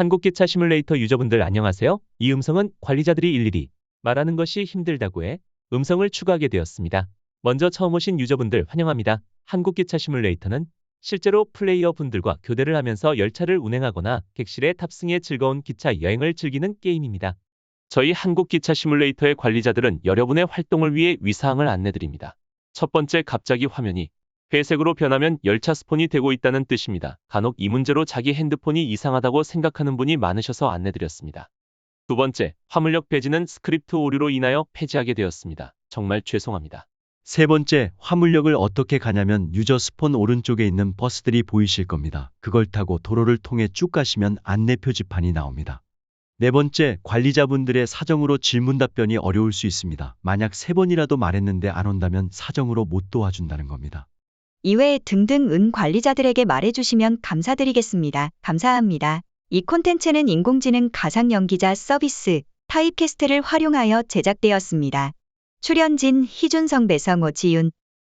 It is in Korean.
한국기차 시뮬레이터 유저분들 안녕하세요. 이 음성은 관리자들이 일일이 말하는 것이 힘들다고 해 음성을 추가하게 되었습니다. 먼저 처음 오신 유저분들 환영합니다. 한국기차 시뮬레이터는 실제로 플레이어 분들과 교대를 하면서 열차를 운행하거나 객실에 탑승해 즐거운 기차 여행을 즐기는 게임입니다. 저희 한국기차 시뮬레이터의 관리자들은 여러분의 활동을 위해 위사항을 안내드립니다. 첫 번째 갑자기 화면이 회색으로 변하면 열차 스폰이 되고 있다는 뜻입니다. 간혹 이 문제로 자기 핸드폰이 이상하다고 생각하는 분이 많으셔서 안내드렸습니다. 두 번째, 화물역 폐지는 스크립트 오류로 인하여 폐지하게 되었습니다. 정말 죄송합니다. 세 번째, 화물역을 어떻게 가냐면 유저 스폰 오른쪽에 있는 버스들이 보이실 겁니다. 그걸 타고 도로를 통해 쭉 가시면 안내 표지판이 나옵니다. 네 번째, 관리자분들의 사정으로 질문 답변이 어려울 수 있습니다. 만약 세 번이라도 말했는데 안 온다면 사정으로 못 도와준다는 겁니다. 이외에 등등 은 관리자들에게 말해주시면 감사드리겠습니다. 감사합니다. 이 콘텐츠는 인공지능 가상 연기자 서비스 타입캐스트를 활용하여 제작되었습니다. 출연진 희준성 배성호 지윤